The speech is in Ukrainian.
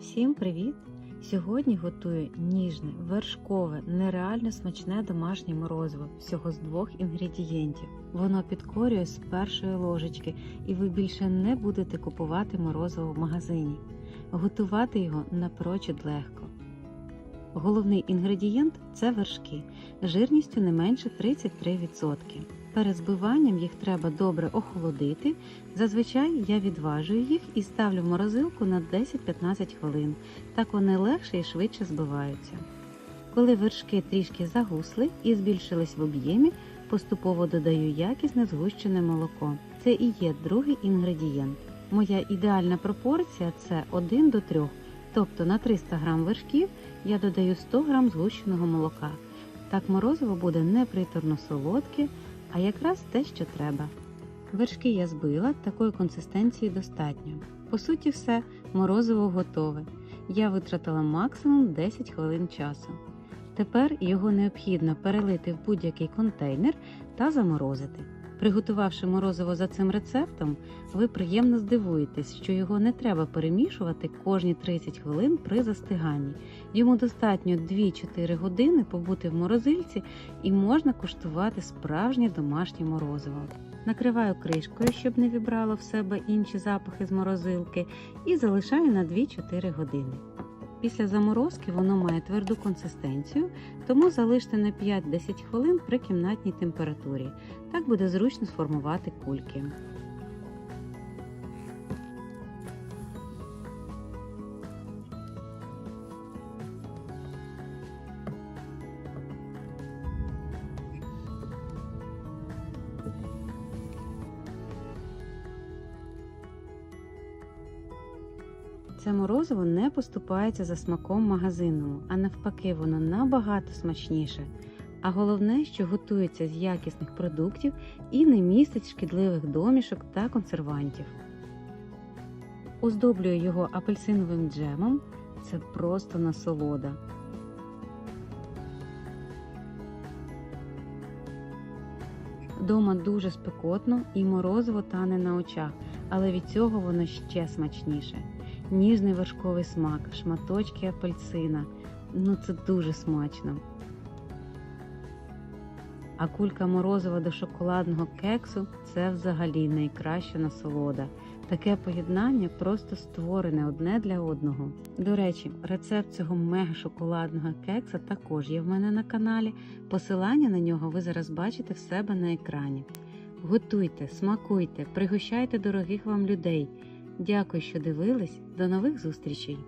Всім привіт! Сьогодні готую ніжне, вершкове, нереально смачне домашнє морозиво всього з двох інгредієнтів. Воно підкорює з першої ложечки, і ви більше не будете купувати морозиво в магазині. Готувати його напрочуд легко. Головний інгредієнт це вершки, жирністю не менше 33%. Перед збиванням їх треба добре охолодити. Зазвичай я відважую їх і ставлю в морозилку на 10-15 хвилин. Так вони легше і швидше збиваються. Коли вершки трішки загусли і збільшились в об'ємі, поступово додаю якісне згущене молоко. Це і є другий інгредієнт. Моя ідеальна пропорція це 1 до 3, тобто на 300 г вершків я додаю 100 г згущеного молока. Так морозиво буде не приторно солодке, а якраз те, що треба. Вершки я збила, такої консистенції достатньо. По суті, все, морозиво готове. Я витратила максимум 10 хвилин часу. Тепер його необхідно перелити в будь-який контейнер та заморозити. Приготувавши морозиво за цим рецептом, ви приємно здивуєтесь, що його не треба перемішувати кожні 30 хвилин при застиганні. Йому достатньо 2-4 години побути в морозильці і можна куштувати справжнє домашнє морозиво. Накриваю кришкою, щоб не вібрало в себе інші запахи з морозилки, і залишаю на 2-4 години. Після заморозки воно має тверду консистенцію, тому залиште на 5-10 хвилин при кімнатній температурі. Так буде зручно сформувати кульки. Це морозиво не поступається за смаком магазинному, а навпаки, воно набагато смачніше. А головне, що готується з якісних продуктів і не містить шкідливих домішок та консервантів. Оздоблюю його апельсиновим джемом. Це просто насолода. Дома дуже спекотно і морозиво тане на очах, але від цього воно ще смачніше. Ніжний вершковий смак, шматочки апельсина. Ну це дуже смачно. А кулька морозива до шоколадного кексу це взагалі найкраща насолода. Таке поєднання просто створене одне для одного. До речі, рецепт цього мега шоколадного кекса також є в мене на каналі. Посилання на нього ви зараз бачите в себе на екрані. Готуйте, смакуйте, пригощайте дорогих вам людей. Дякую, що дивились. До нових зустрічей!